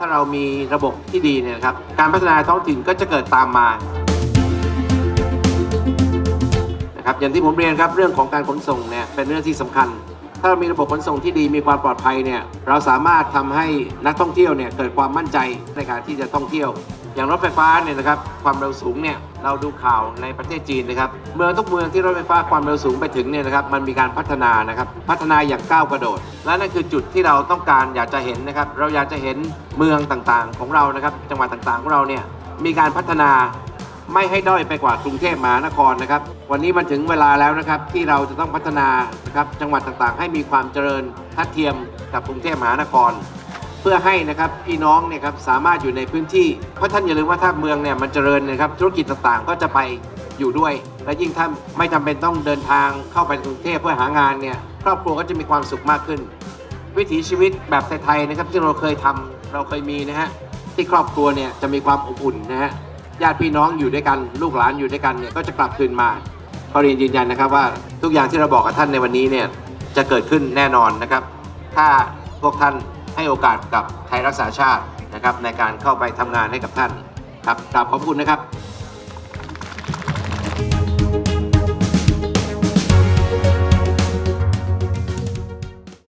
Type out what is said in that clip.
ถ้าเรามีระบบที่ดีเนี่ยครับ การพัฒนาท้องถิ่นก็จะเกิดตามมานะครับอย่างที่ผมเรียนครับเรื่องของการขนส่งเนี่ยเป็นเรื่องที่สำคัญ ถ้าเรามีระบบขนส่งที่ดีมีความปลอดภัยเนี่ยเราสามารถทำให้นักท่องเที่ยวเนี่ยเกิดความมั่นใจในการที่จะท่องเที่ยว อย่างรถไฟฟ้าเนี่ยนะครับความเร็วสูงเนี่ยเราดูข่าวในประเทศจีนนะครับเมืองทุกเมืองที่รถไฟฟ้าความเร็วสูงไปถึงเนี่ยนะครับมันมีการพัฒนานะครับพัฒนาอย่างก้าวกระโดด และนั่นคือจุดที่เราต้องการอยากจะเห็นนะครับเราอยากจะเห็นเมืองต่างๆ ของเรานะครับจังหวัดต่างๆของเราเนี่ยมีการพัฒนาไม่ให้ด้อยไปกว่ากรุงเทพมหานครนะครับ วันนี้มันถึงเวลาแล้วนะครับที่เราจะต้องพัฒนานะครับจังหวัดต่างๆ ให้มีความเจริญทัดเทียมกับกรุงเทพมหานคร พื่อให้นะครับพี่น้องเนี่ยครับสามารถอยู่ในพื้นที่ เพราะท่านอย่าลืมว่าถ้าเมืองเนี่ยมันเจริญนะครับธุรกิจต่างๆ ก็จะไปอยู่ด้วย และยิ่งท่านไม่จำเป็นต้องเดินทางเข้าไปกรุงเทพเพื่อหางานเนี่ยครอบครัวก็จะมีความสุขมากขึ้น วิถีชีวิตแบบไทยๆนะครับที่เราเคยทำเราเคยมีนะฮะที่ครอบครัวเนี่ยจะมีความอบอุ่นนะฮะญาติพี่น้องอยู่ด้วยกันลูกหลานอยู่ด้วยกันเนี่ยก็จะกลับคืนมาก็เรียนยืนยันนะครับว่าทุกอย่างที่เราบอกกับท่านในวันนี้เนี่ยจะเกิดขึ้นแน่นอนนะครับ ถ้าพวกท่าน ให้โอกาสกับไทยรักษาชาตินะครับในการเข้าไปทำงานให้กับท่านครับกราบขอบคุณนะครับ